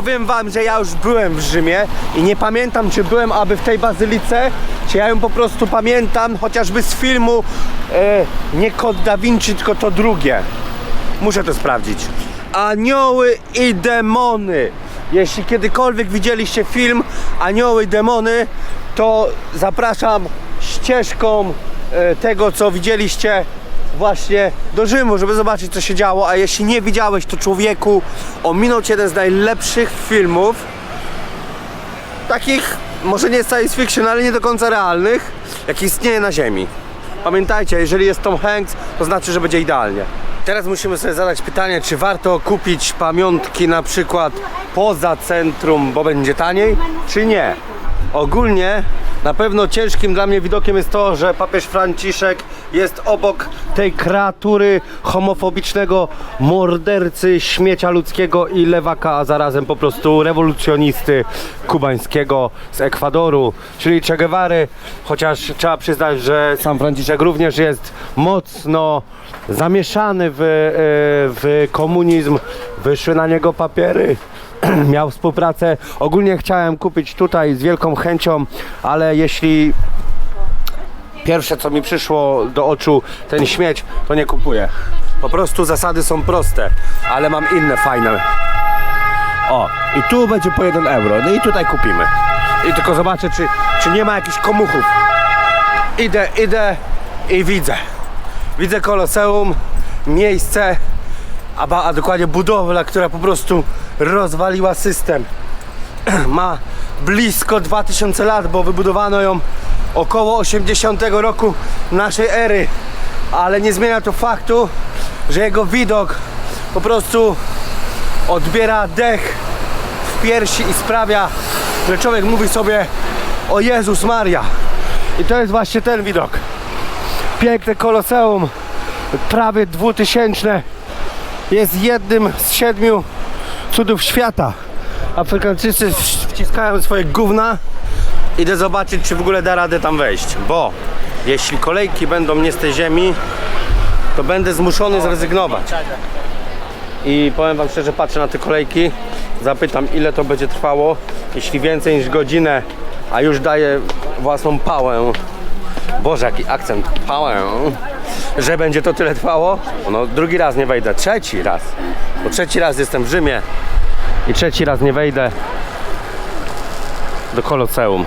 Powiem wam, że ja już byłem w Rzymie i nie pamiętam, czy byłem aby w tej bazylice, czy ja ją po prostu pamiętam, chociażby z filmu e, nie Kod Da Vinci, tylko to drugie. Muszę to sprawdzić. Anioły i demony. Jeśli kiedykolwiek widzieliście film Anioły i demony, to zapraszam ścieżką e, tego, co widzieliście właśnie do Rzymu, żeby zobaczyć, co się działo. A jeśli nie widziałeś, to człowieku, ominął cię jeden z najlepszych filmów. Takich, może nie science fiction, ale nie do końca realnych, jaki istnieje na Ziemi. Pamiętajcie, jeżeli jest Tom Hanks, to znaczy, że będzie idealnie. Teraz musimy sobie zadać pytanie, czy warto kupić pamiątki na przykład poza centrum, bo będzie taniej, czy nie. Ogólnie na pewno ciężkim dla mnie widokiem jest to, że papież Franciszek jest obok tej kreatury homofobicznego mordercy, śmiecia ludzkiego i lewaka, a zarazem po prostu rewolucjonisty kubańskiego z Ekwadoru, czyli Che Guevary, chociaż trzeba przyznać, że sam Franciszek również jest mocno zamieszany w, e, w komunizm, wyszły na niego papiery. Miał współpracę. Ogólnie chciałem kupić tutaj z wielką chęcią, ale jeśli pierwsze co mi przyszło do oczu ten śmieć, to nie kupuję. Po prostu zasady są proste, ale mam inne fajne. O, i tu będzie po 1 euro. No i tutaj kupimy. I tylko zobaczę, czy, czy nie ma jakichś komuchów. Idę, idę i widzę. Widzę koloseum, miejsce, a, ba- a dokładnie budowla, która po prostu rozwaliła system. Ma blisko 2000 lat, bo wybudowano ją około 80 roku naszej ery. Ale nie zmienia to faktu, że jego widok po prostu odbiera dech w piersi i sprawia, że człowiek mówi sobie o Jezus Maria. I to jest właśnie ten widok. Piękne koloseum, prawie dwutysięczne jest jednym z siedmiu cudów świata. Afrykańczycy wciskają swoje gówna. Idę zobaczyć, czy w ogóle da radę tam wejść, bo jeśli kolejki będą nie z tej ziemi, to będę zmuszony zrezygnować. I powiem wam szczerze, patrzę na te kolejki, zapytam ile to będzie trwało. Jeśli więcej niż godzinę, a już daję własną pałę. Boże, jaki akcent, pałę. Że będzie to tyle trwało? No drugi raz nie wejdę, trzeci raz. Bo trzeci raz jestem w Rzymie i trzeci raz nie wejdę do Koloseum.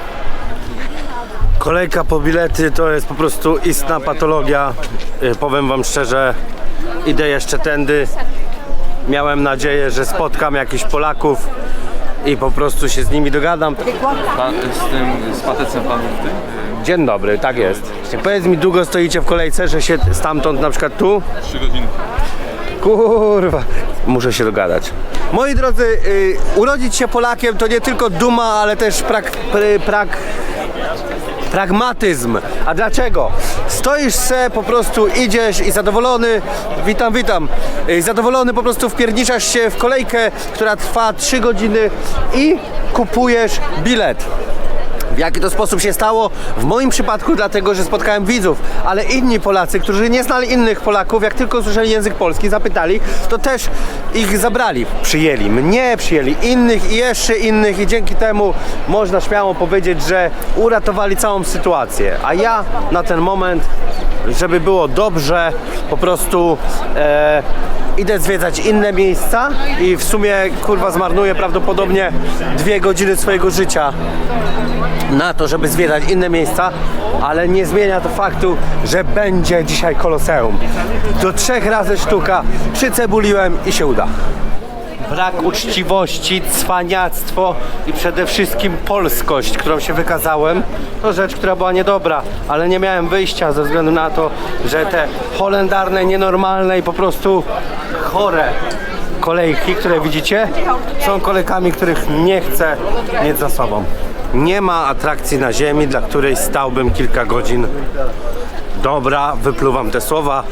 Kolejka po bilety to jest po prostu istna patologia. Y, Powiem wam szczerze, idę jeszcze tędy. Miałem nadzieję, że spotkam jakichś Polaków i po prostu się z nimi dogadam. Pan, z tym, z patecem pan w tym? Dzień dobry, tak jest. Powiedz mi, długo stoicie w kolejce, że się stamtąd na przykład tu? Trzy godziny. Kurwa, muszę się dogadać. Moi drodzy, y, urodzić się Polakiem to nie tylko duma, ale też prak, pr, prak, pragmatyzm. A dlaczego? Stoisz se, po prostu idziesz i zadowolony, witam, witam, y, zadowolony po prostu wpierniczasz się w kolejkę, która trwa 3 godziny i kupujesz bilet. W jaki to sposób się stało? W moim przypadku dlatego, że spotkałem widzów, ale inni Polacy, którzy nie znali innych Polaków, jak tylko usłyszeli język polski, zapytali, to też ich zabrali. Przyjęli mnie, przyjęli innych i jeszcze innych i dzięki temu można śmiało powiedzieć, że uratowali całą sytuację. A ja na ten moment, żeby było dobrze, po prostu e, idę zwiedzać inne miejsca i w sumie kurwa zmarnuję prawdopodobnie dwie godziny swojego życia na to, żeby zwiedzać inne miejsca, ale nie zmienia to faktu, że będzie dzisiaj koloseum. Do trzech razy sztuka przycebuliłem i się uda. Brak uczciwości, cwaniactwo i przede wszystkim polskość, którą się wykazałem, to rzecz, która była niedobra, ale nie miałem wyjścia ze względu na to, że te holendarne, nienormalne i po prostu chore kolejki, które widzicie, są kolejkami, których nie chcę mieć za sobą. Nie ma atrakcji na ziemi, dla której stałbym kilka godzin. Dobra, wypluwam te słowa.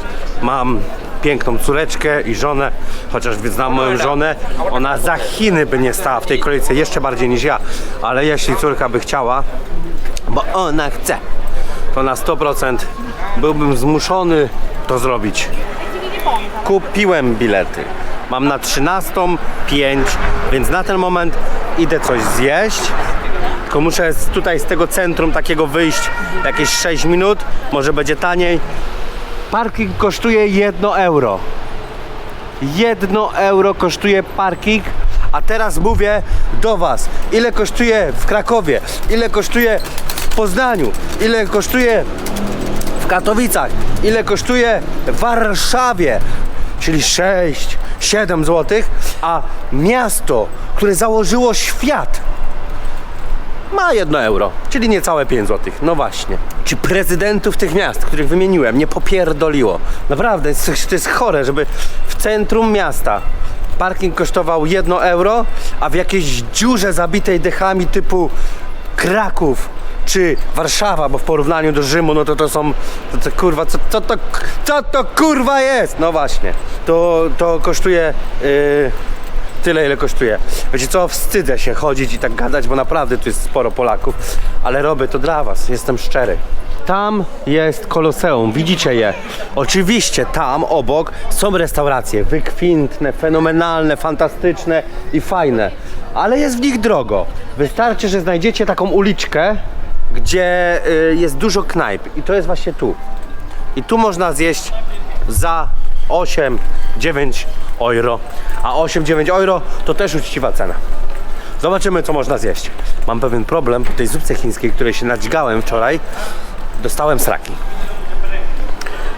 Mam piękną córeczkę i żonę, chociaż znam moją żonę, ona za Chiny by nie stała w tej kolejce jeszcze bardziej niż ja, ale jeśli córka by chciała, bo ona chce, to na 100% byłbym zmuszony to zrobić. Kupiłem bilety. Mam na 13.05, więc na ten moment idę coś zjeść. Tylko muszę tutaj z tego centrum takiego wyjść jakieś 6 minut, może będzie taniej. Parking kosztuje 1 euro. 1 euro kosztuje parking, a teraz mówię do Was, ile kosztuje w Krakowie, ile kosztuje w Poznaniu, ile kosztuje w Katowicach, ile kosztuje w Warszawie, czyli 6, 7 zł, a miasto, które założyło świat, ma 1 euro, czyli niecałe 5 zł. No właśnie. Czy prezydentów tych miast, których wymieniłem, nie popierdoliło? Naprawdę, to jest chore, żeby w centrum miasta parking kosztował 1 euro, a w jakiejś dziurze zabitej dechami typu Kraków czy Warszawa, bo w porównaniu do Rzymu, no to to są, to, to kurwa, co, co, to, co to kurwa jest? No właśnie, to, to kosztuje... Yy, tyle, ile kosztuje. Wiecie co, wstydzę się chodzić i tak gadać, bo naprawdę tu jest sporo Polaków, ale robię to dla Was, jestem szczery. Tam jest koloseum, widzicie je. Oczywiście tam obok są restauracje wykwintne, fenomenalne, fantastyczne i fajne, ale jest w nich drogo. Wystarczy, że znajdziecie taką uliczkę, gdzie y, jest dużo knajp i to jest właśnie tu. I tu można zjeść za 8-9 euro. A 8-9 euro to też uczciwa cena. Zobaczymy, co można zjeść. Mam pewien problem po tej zupce chińskiej, której się nadźgałem wczoraj. Dostałem sraki.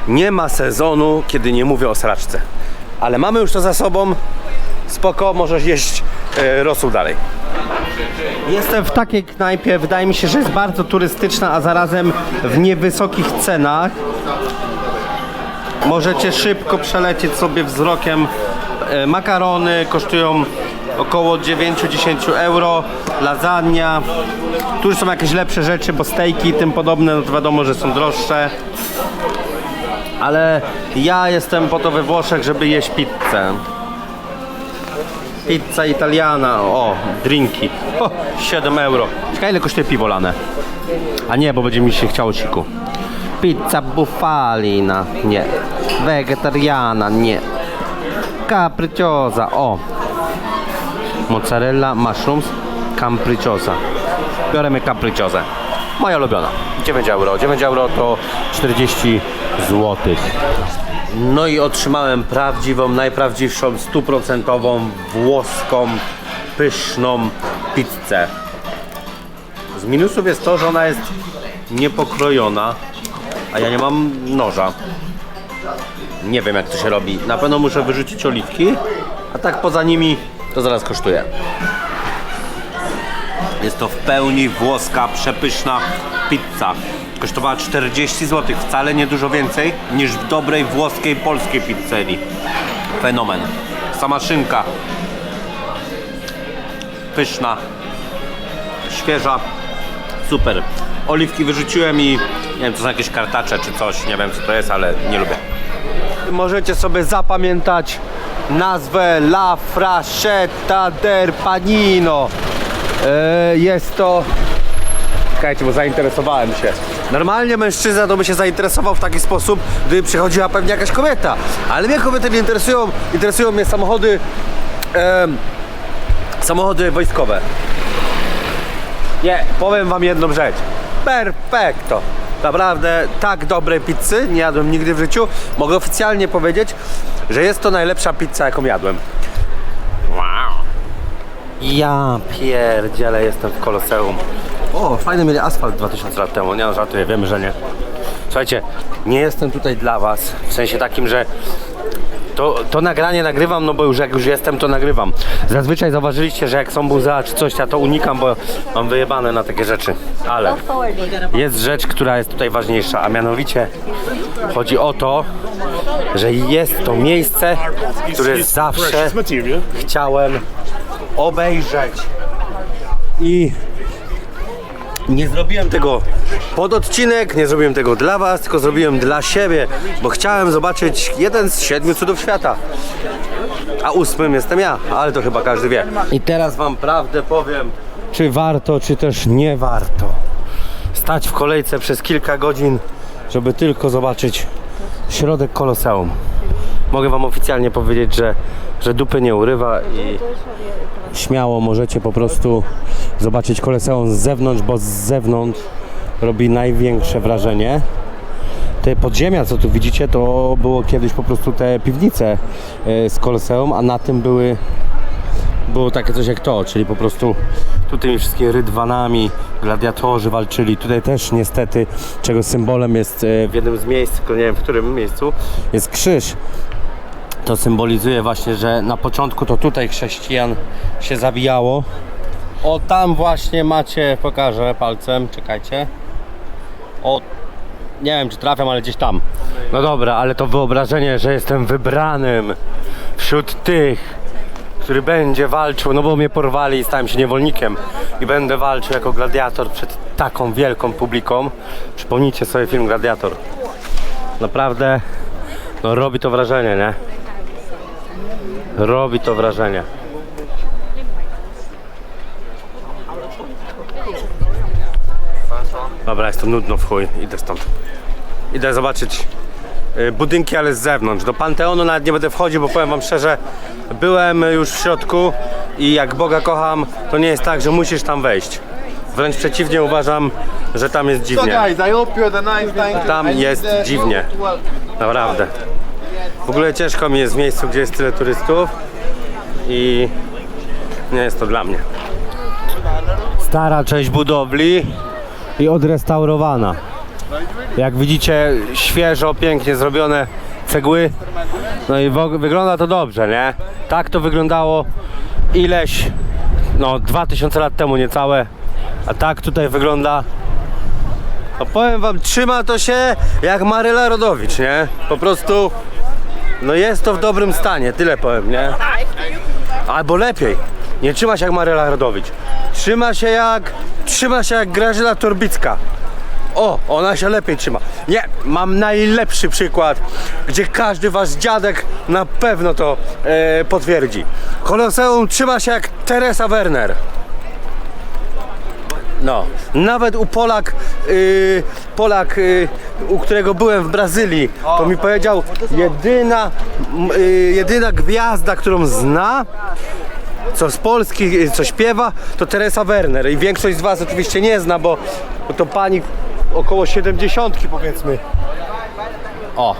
Nie ma sezonu, kiedy nie mówię o sraczce. Ale mamy już to za sobą. Spoko, możesz jeść e, rosół dalej. Jestem w takiej knajpie, wydaje mi się, że jest bardzo turystyczna, a zarazem w niewysokich cenach. Możecie szybko przelecieć sobie wzrokiem. E, Makarony kosztują około 9-10 euro. Lasagna. Tu są jakieś lepsze rzeczy, bo stejki i tym podobne, no to wiadomo, że są droższe. Ale ja jestem po to we Włoszech, żeby jeść pizzę. Pizza italiana, o, drinki. O, 7 euro. Ciekawe ile kosztuje piwo lane. A nie, bo będzie mi się chciało siku. Pizza bufalina, nie. Vegetariana, nie. Capricciosa, o. Mozzarella, mushrooms, capricciosa. Bioremy capricciosę. Moja ulubiona. 9 euro. 9 euro to 40 zł. No i otrzymałem prawdziwą, najprawdziwszą, stuprocentową, włoską, pyszną pizzę. Z minusów jest to, że ona jest niepokrojona, a ja nie mam noża. Nie wiem jak to się robi. Na pewno muszę wyrzucić oliwki, a tak poza nimi to zaraz kosztuje. Jest to w pełni włoska, przepyszna pizza. Kosztowała 40 zł, wcale nie dużo więcej niż w dobrej włoskiej, polskiej pizzerii. Fenomen. Sama szynka. Pyszna. Świeża. Super. Oliwki wyrzuciłem i nie wiem, to są jakieś kartacze czy coś, nie wiem co to jest, ale nie lubię. Możecie sobie zapamiętać nazwę La Frascetta del Panino. E, jest to... Czekajcie, bo zainteresowałem się. Normalnie mężczyzna to by się zainteresował w taki sposób, gdyby przychodziła pewnie jakaś kobieta. Ale mnie kobiety nie interesują, interesują mnie samochody... em, samochody wojskowe. Nie, powiem wam jedną rzecz. Perfekto. Naprawdę tak dobrej pizzy nie jadłem nigdy w życiu. Mogę oficjalnie powiedzieć, że jest to najlepsza pizza, jaką jadłem. Wow. Ja pierdziele jestem w Koloseum. O, fajny mieli asfalt 2000 lat temu. Nie no, żartuję, wiemy, że nie. Słuchajcie, nie jestem tutaj dla was, w sensie takim, że to, to nagranie nagrywam, no bo już jak już jestem, to nagrywam. Zazwyczaj zauważyliście, że jak są buzea czy coś, ja to unikam, bo mam wyjebane na takie rzeczy. Ale jest rzecz, która jest tutaj ważniejsza, a mianowicie chodzi o to, że jest to miejsce, które zawsze chciałem obejrzeć. I nie zrobiłem tego pod odcinek, nie zrobiłem tego dla Was, tylko zrobiłem dla siebie, bo chciałem zobaczyć jeden z siedmiu cudów świata. A ósmym jestem ja, ale to chyba każdy wie. I teraz Wam prawdę powiem, czy warto, czy też nie warto stać w kolejce przez kilka godzin, żeby tylko zobaczyć środek koloseum. Mogę Wam oficjalnie powiedzieć, że że dupy nie urywa i śmiało możecie po prostu zobaczyć Koloseum z zewnątrz, bo z zewnątrz robi największe wrażenie. Te podziemia, co tu widzicie, to było kiedyś po prostu te piwnice e, z Koloseum, a na tym były było takie coś jak to, czyli po prostu tu tymi wszystkimi rydwanami gladiatorzy walczyli. Tutaj też niestety, czego symbolem jest e, w jednym z miejsc, tylko nie wiem w którym miejscu, jest krzyż. To symbolizuje właśnie, że na początku to tutaj chrześcijan się zabijało. O tam właśnie macie, pokażę palcem, czekajcie. O, nie wiem czy trafiam, ale gdzieś tam. No dobra, ale to wyobrażenie, że jestem wybranym wśród tych, który będzie walczył, no bo mnie porwali i stałem się niewolnikiem i będę walczył jako gladiator przed taką wielką publiką. Przypomnijcie sobie film Gladiator. Naprawdę no, robi to wrażenie, nie? Robi to wrażenie. Dobra, jest to nudno w chuj, idę stąd. Idę zobaczyć y, budynki, ale z zewnątrz. Do Panteonu nawet nie będę wchodził, bo powiem wam szczerze, byłem już w środku i jak Boga kocham, to nie jest tak, że musisz tam wejść. Wręcz przeciwnie uważam, że tam jest dziwnie. Tam jest dziwnie. Naprawdę. W ogóle ciężko mi jest w miejscu, gdzie jest tyle turystów i nie jest to dla mnie. Stara część budowli i odrestaurowana. Jak widzicie, świeżo, pięknie zrobione cegły. No i wygląda to dobrze, nie? Tak to wyglądało ileś, no 2000 lat temu niecałe. A tak tutaj wygląda no powiem wam, trzyma to się jak Maryla Rodowicz, nie? Po prostu, no jest to w dobrym stanie, tyle powiem, nie? Albo lepiej, nie trzyma się jak Maryla Rodowicz. Trzyma się jak, trzyma się jak Grażyna Torbicka. O, ona się lepiej trzyma. Nie, mam najlepszy przykład, gdzie każdy wasz dziadek na pewno to e, potwierdzi. Koloseum trzyma się jak Teresa Werner. No, nawet u Polak, y, Polak, y, u którego byłem w Brazylii, to mi powiedział, jedyna, y, jedyna gwiazda, którą zna, co z Polski, y, co śpiewa, to Teresa Werner. I większość z Was oczywiście nie zna, bo, bo to pani około 70 powiedzmy. O.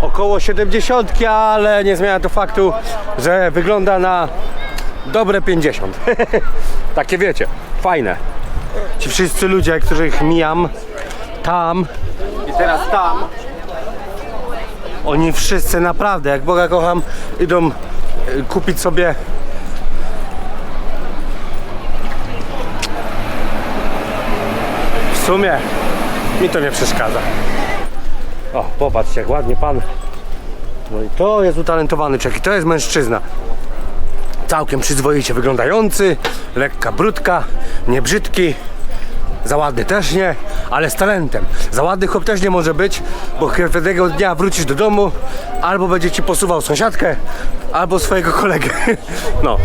Około 70, ale nie zmienia to faktu, że wygląda na dobre 50. Takie wiecie, fajne. Ci wszyscy ludzie, których mijam tam i teraz tam, oni wszyscy naprawdę, jak Boga kocham, idą kupić sobie w sumie mi to nie przeszkadza. O, popatrzcie, jak ładnie pan. No i to jest utalentowany czeki, to jest mężczyzna całkiem przyzwoicie wyglądający, lekka brudka, nie brzydki, za ładny też nie, ale z talentem. Za ładny chłop też nie może być, bo pewnego dnia wrócisz do domu, albo będzie ci posuwał sąsiadkę, albo swojego kolegę. No,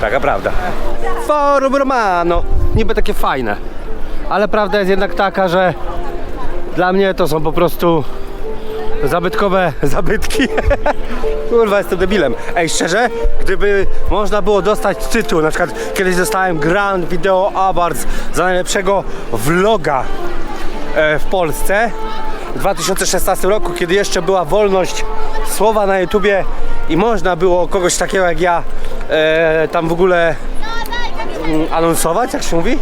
taka prawda. Forum Romano, niby takie fajne, ale prawda jest jednak taka, że dla mnie to są po prostu zabytkowe zabytki. Kurwa, jestem debilem. Ej, szczerze, gdyby można było dostać tytuł, na przykład kiedyś dostałem Grand Video Awards za najlepszego vloga e, w Polsce w 2016 roku, kiedy jeszcze była wolność słowa na YouTubie i można było kogoś takiego jak ja e, tam w ogóle mm, anonsować, jak się mówi?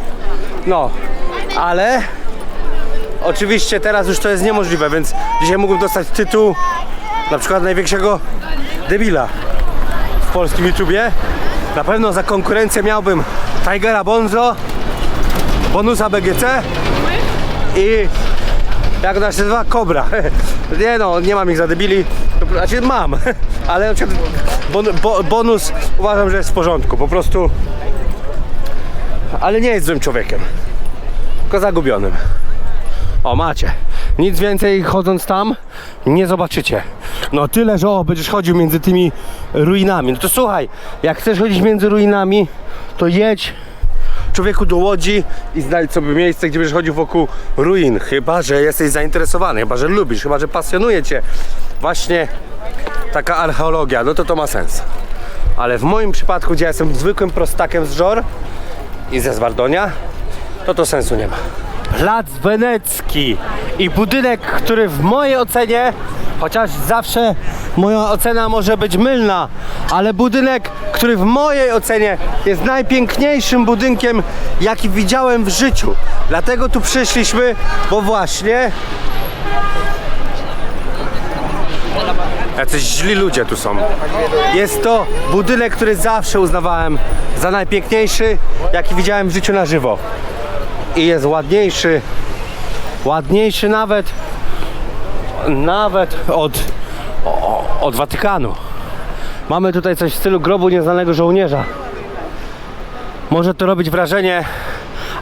No, ale Oczywiście teraz już to jest niemożliwe, więc dzisiaj mógłbym dostać tytuł na przykład największego debila w polskim YouTubie. Na pewno za konkurencję miałbym Tigera Bonzo, Bonusa BGC i jak ona się nazywa? Kobra. Nie no, nie mam ich za debili. Znaczy mam, ale na przykład bon, bo, bonus uważam, że jest w porządku. Po prostu. Ale nie jest złym człowiekiem. Tylko zagubionym. O, macie. Nic więcej chodząc tam nie zobaczycie. No tyle, że o, będziesz chodził między tymi ruinami. No to słuchaj, jak chcesz chodzić między ruinami, to jedź człowieku do Łodzi i znajdź sobie miejsce, gdzie będziesz chodził wokół ruin. Chyba, że jesteś zainteresowany, chyba, że lubisz, chyba, że pasjonuje cię właśnie taka archeologia, no to to ma sens. Ale w moim przypadku, gdzie ja jestem zwykłym prostakiem z Żor i ze Zwardonia, to to sensu nie ma. Plac Wenecki i budynek, który w mojej ocenie, chociaż zawsze moja ocena może być mylna, ale budynek, który w mojej ocenie jest najpiękniejszym budynkiem, jaki widziałem w życiu. Dlatego tu przyszliśmy, bo właśnie Jacyś źli ludzie tu są. Jest to budynek, który zawsze uznawałem za najpiękniejszy, jaki widziałem w życiu na żywo. I jest ładniejszy, ładniejszy nawet, nawet od, od Watykanu. Mamy tutaj coś w stylu grobu nieznanego żołnierza. Może to robić wrażenie,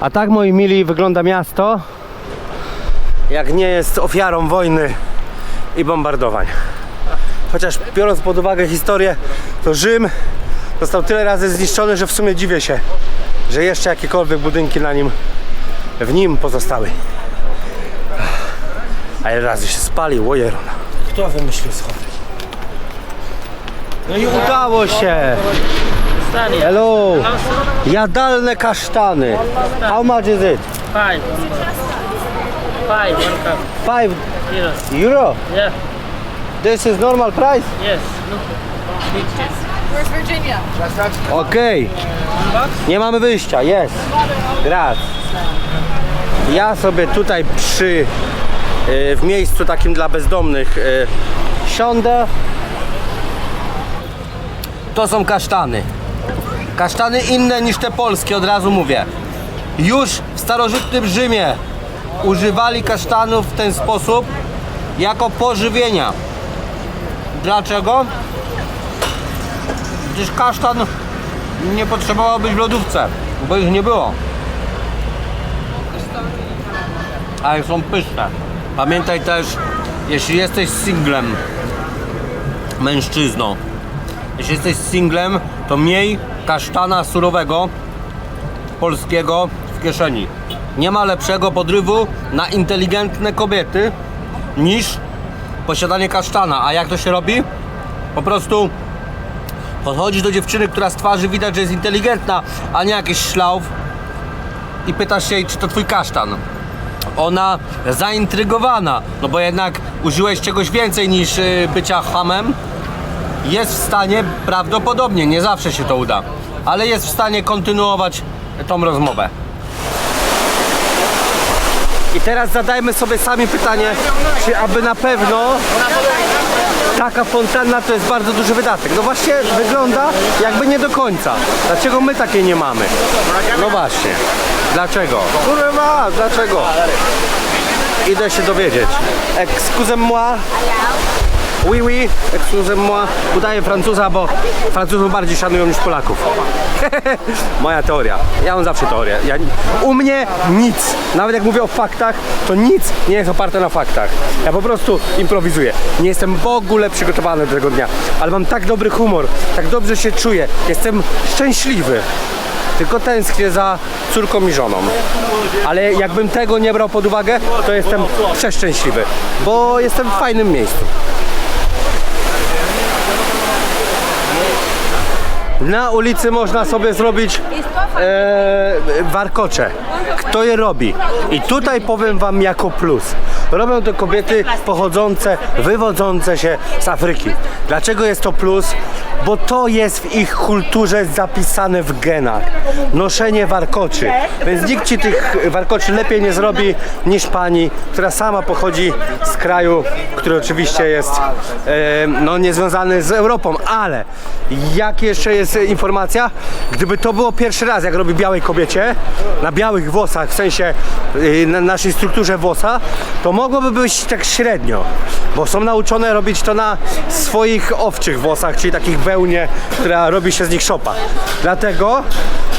a tak moi mili wygląda miasto, jak nie jest ofiarą wojny i bombardowań. Chociaż biorąc pod uwagę historię, to Rzym został tyle razy zniszczony, że w sumie dziwię się, że jeszcze jakiekolwiek budynki na nim, w nim pozostały. A ile razy się spalił, ojerona. Kto wymyślił schody? No i udało się! Hello! Jadalne kasztany. How much is it? Five. Five, one cup. Five euro. Yeah. This is normal price? Yes. Where's Virginia? Okej. Nie mamy wyjścia, jest. Graz. Ja sobie tutaj przy y, w miejscu takim dla bezdomnych y, siądę. To są kasztany. Kasztany inne niż te polskie, od razu mówię. Już w starożytnym Rzymie używali kasztanów w ten sposób jako pożywienia. Dlaczego? Gdyż kasztan nie potrzebował być w lodówce, bo ich nie było. Ale są pyszne. Pamiętaj też, jeśli jesteś singlem, mężczyzną, jeśli jesteś singlem, to miej kasztana surowego, polskiego w kieszeni. Nie ma lepszego podrywu na inteligentne kobiety niż posiadanie kasztana. A jak to się robi? Po prostu Podchodzisz do dziewczyny, która z twarzy widać, że jest inteligentna, a nie jakiś szlauf i pytasz się jej, czy to twój kasztan. Ona zaintrygowana, no bo jednak użyłeś czegoś więcej niż y, bycia hamem, jest w stanie, prawdopodobnie, nie zawsze się to uda, ale jest w stanie kontynuować tą rozmowę. I teraz zadajmy sobie sami pytanie, czy aby na pewno taka fontanna to jest bardzo duży wydatek. No właśnie wygląda jakby nie do końca. Dlaczego my takiej nie mamy? No właśnie. Dlaczego? Kurwa, dlaczego? Idę się dowiedzieć. Excusez-moi. Oui, oui, excusez-moi. Udaję Francuza, bo Francuzów bardziej szanują niż Polaków. Moja teoria. Ja mam zawsze teorię. Ja, u mnie nic. Nawet jak mówię o faktach, to nic nie jest oparte na faktach. Ja po prostu improwizuję. Nie jestem w ogóle przygotowany do tego dnia. Ale mam tak dobry humor, tak dobrze się czuję. Jestem szczęśliwy. Tylko tęsknię za córką i żoną. Ale jakbym tego nie brał pod uwagę, to jestem przeszczęśliwy. Bo jestem w fajnym miejscu. Na ulicy można sobie zrobić e, warkocze. Kto je robi? I tutaj powiem wam jako plus. Robią to kobiety pochodzące, wywodzące się z Afryki. Dlaczego jest to plus? Bo to jest w ich kulturze zapisane w genach. Noszenie warkoczy. Więc nikt ci tych warkoczy lepiej nie zrobi niż pani, która sama pochodzi z kraju, który oczywiście jest e, no, niezwiązany z Europą. Ale jak jeszcze jest informacja? Gdyby to było pierwszy raz, jak robi białej kobiecie, na białych włosach, w sensie e, na naszej strukturze włosa, to mogłoby być tak średnio, bo są nauczone robić to na swoich owczych włosach, czyli takich wełnie, która robi się z nich szopa. Dlatego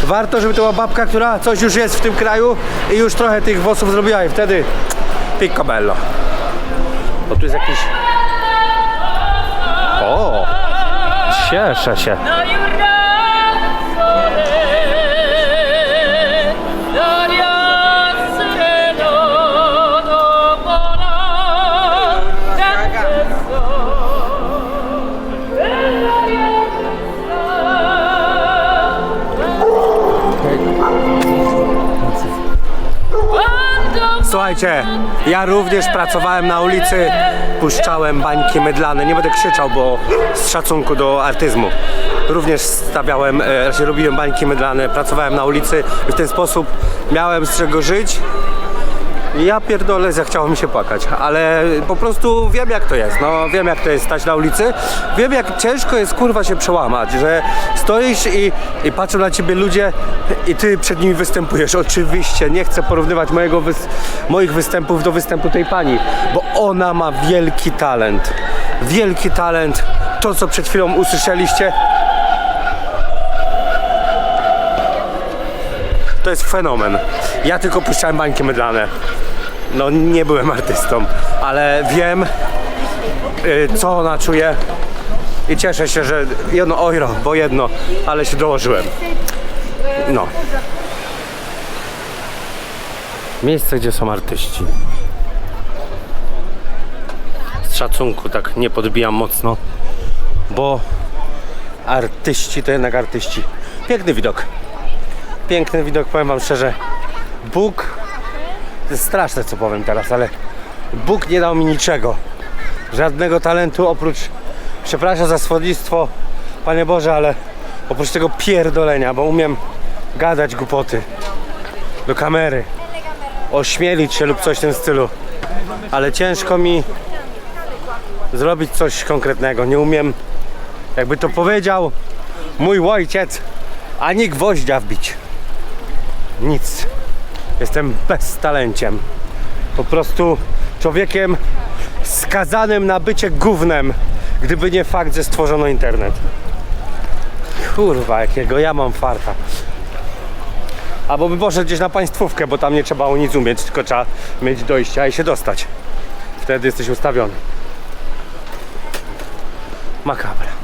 warto, żeby to była babka, która coś już jest w tym kraju i już trochę tych włosów zrobiła i wtedy picobello. Bo tu jest jakiś... O! Cieszę się. Słuchajcie, ja również pracowałem na ulicy, puszczałem bańki mydlane. Nie będę krzyczał, bo z szacunku do artyzmu. Również stawiałem, e, raczej robiłem bańki mydlane, pracowałem na ulicy i w ten sposób miałem z czego żyć. Ja pierdolę, zachciało mi się płakać, ale po prostu wiem jak to jest, no wiem jak to jest stać na ulicy, wiem jak ciężko jest kurwa się przełamać, że stoisz i, i patrzą na ciebie ludzie i ty przed nimi występujesz. Oczywiście nie chcę porównywać mojego wys- moich występów do występu tej pani, bo ona ma wielki talent, wielki talent, to co przed chwilą usłyszeliście, to jest fenomen. Ja tylko puszczałem bańki mydlane. No nie byłem artystą, ale wiem y, co ona czuje i cieszę się, że jedno ojro, bo jedno, ale się dołożyłem. No. Miejsce, gdzie są artyści. Z szacunku tak nie podbijam mocno, bo artyści to jednak artyści. Piękny widok piękny widok, powiem wam szczerze. Bóg, to jest straszne co powiem teraz, ale Bóg nie dał mi niczego. Żadnego talentu oprócz, przepraszam za słownictwo, Panie Boże, ale oprócz tego pierdolenia, bo umiem gadać głupoty do kamery, ośmielić się lub coś w tym stylu. Ale ciężko mi zrobić coś konkretnego. Nie umiem, jakby to powiedział mój ojciec, ani gwoździa wbić. Nic. Jestem beztalenciem. Po prostu człowiekiem skazanym na bycie gównem, gdyby nie fakt, że stworzono internet. Kurwa, jakiego ja mam farta. Albo by poszedł gdzieś na państwówkę, bo tam nie trzeba o nic umieć, tylko trzeba mieć dojścia i się dostać. Wtedy jesteś ustawiony. Makabra.